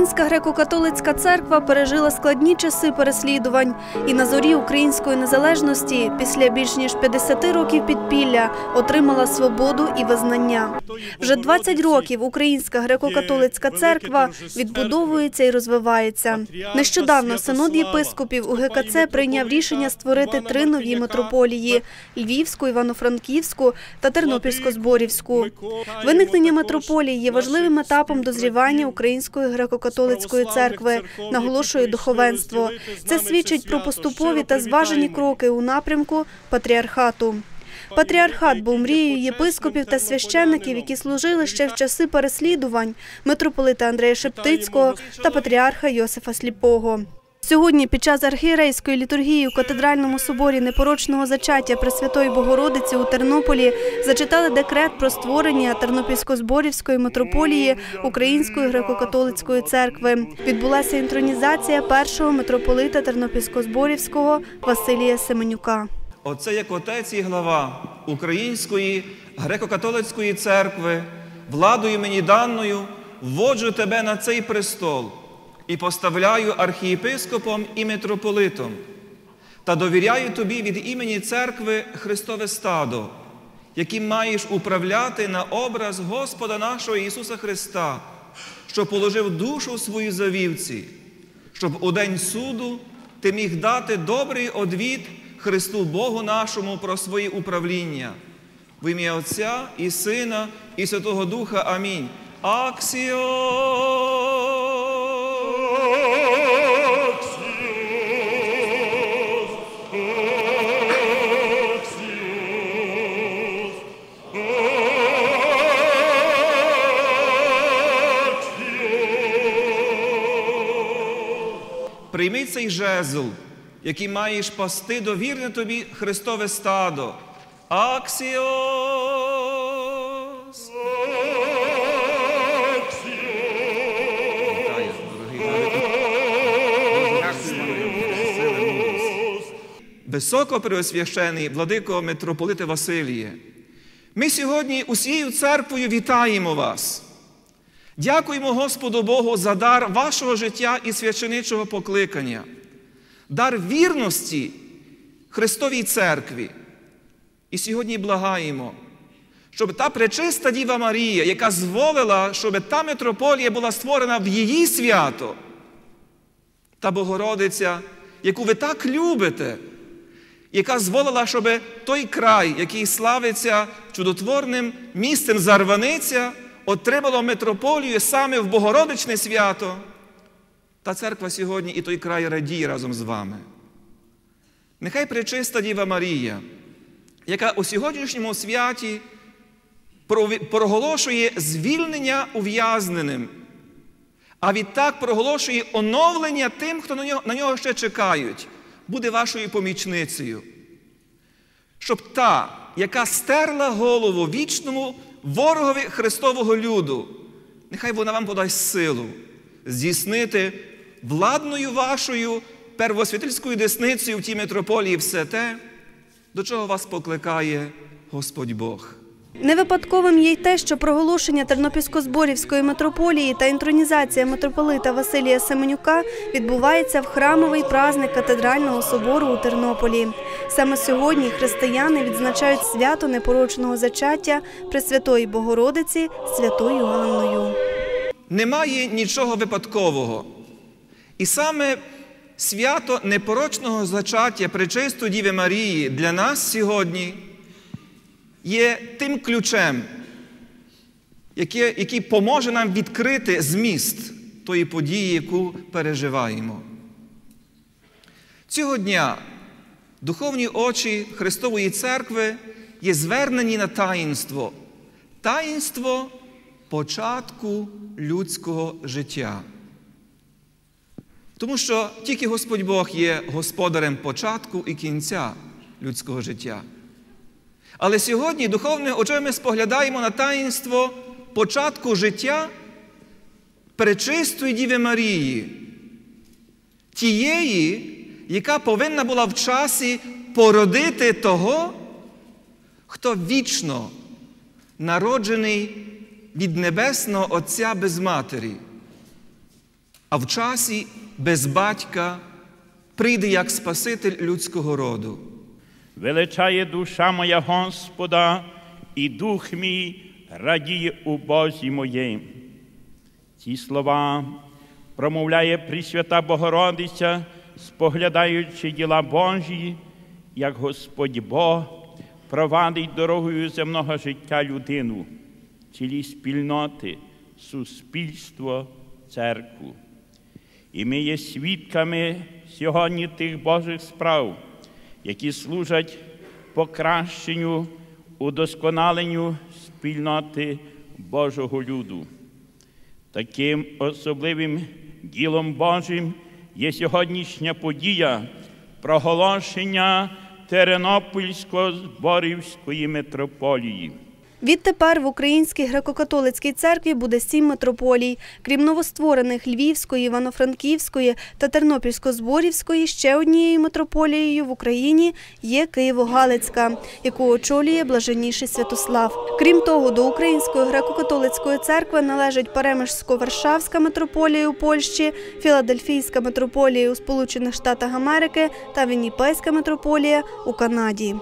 Українська греко-католицька церква пережила складні часи переслідувань і на зорі української незалежності після більш ніж 50 років підпілля отримала свободу і визнання. Вже 20 років Українська греко-католицька церква відбудовується і розвивається. Нещодавно синод єпископів УГКЦ прийняв рішення створити три нові митрополії – Львівську, Івано-Франківську та Тернопільсько-Зборівську. Виникнення митрополії є важливим етапом дозрівання Української греко-католицької церкви, наголошує духовенство. Це свідчить про поступові та зважені кроки у напрямку патріархату. Патріархат був мрією єпископів та священників, які служили ще в часи переслідувань митрополита Андрея Шептицького та патріарха Йосифа Сліпого. Сьогодні під час архієрейської літургії у катедральному соборі непорочного зачаття Пресвятої Богородиці у Тернополі зачитали декрет про створення Тернопільсько-Зборівської митрополії Української греко-католицької церкви. Відбулася інтронізація першого митрополита Тернопільсько-Зборівського Василія Семенюка. Оце як отець і глава Української греко-католицької церкви, владою мені даною, вводжу тебе на цей престол і поставляю архієпископом і митрополитом, та довіряю тобі від імені церкви Христове стадо, яким маєш управляти на образ Господа нашого Ісуса Христа, що положив душу свою за вівці, щоб у день суду ти міг дати добрий одвід Христу Богу нашому про своє управління. В ім'я Отця і Сина, і Святого Духа. Амінь. Аксіо! Прийми цей жезл, який маєш пасти довірне тобі Христове стадо. Аксіос! Вітаю, дорогий. Високопреосвящений владико митрополите Василіє, ми сьогодні усією церквою вітаємо вас. Дякуємо Господу Богу за дар вашого життя і священичого покликання, дар вірності Христовій церкві. І сьогодні благаємо, щоб та пречиста Діва Марія, яка зволила, щоб та митрополія була створена в її свято, та Богородиця, яку ви так любите, яка зволила, щоб той край, який славиться чудотворним місцем Зарваниця, отримало митрополію саме в Богородичне свято. Та церква сьогодні і той край радіє разом з вами. Нехай пречиста Діва Марія, яка у сьогоднішньому святі проголошує звільнення ув'язненим, а відтак проголошує оновлення тим, хто на нього, на нього ще чекають, буде вашою помічницею. Щоб та, яка стерла голову вічному ворогові Христового люду, нехай вона вам подасть силу здійснити владною вашою первосвятильською десницею в тій митрополії все те, до чого вас покликає Господь Бог. Не випадковим є й те, що проголошення Тернопільсько-Зборівської митрополії та інтронізація митрополита Василія Семенюка відбувається в храмовий праздник катедрального собору у Тернополі. Саме сьогодні християни відзначають свято непорочного зачаття Пресвятої Богородиці Святою Анною. Немає нічого випадкового. І саме свято непорочного зачаття Пречистої Діви Марії для нас сьогодні є тим ключем, який, який поможе нам відкрити зміст тої події, яку переживаємо. Цього дня духовні очі Христової Церкви є звернені на таїнство, таїнство початку людського життя. Тому що тільки Господь Бог є господарем початку і кінця людського життя. Але сьогодні духовними очима споглядаємо на таїнство початку життя Пречистої Діви Марії, тієї, яка повинна була в часі породити того, хто вічно народжений від Небесного Отця без Матері. а в часі без батька прийде як Спаситель людського роду. Величає душа моя Господа, і дух мій радіє у Бозі моєм. Ці слова промовляє Пресвята Богородиця, споглядаючи діла Божі, як Господь Бог провадить дорогою земного життя людину, цілі спільноти, суспільство, церкву. І ми є свідками сьогодні тих Божих справ, які служать покращенню, удосконаленню спільноти Божого люду. Таким особливим ділом Божим є сьогоднішня подія проголошення Теренопільсько-Зборівської митрополії. Відтепер в Українській греко-католицькій церкві буде сім митрополій. Крім новостворених Львівської, Івано-Франківської та Тернопільсько-Зборівської, ще однією митрополією в Україні є Києво-Галицька, яку очолює блаженніший Святослав. Крім того, до Української греко-католицької церкви належить Перемишсько-Варшавська митрополія у Польщі, Філадельфійська митрополія у Сполучених Штатах Америки та Вінніпейська митрополія у Канаді.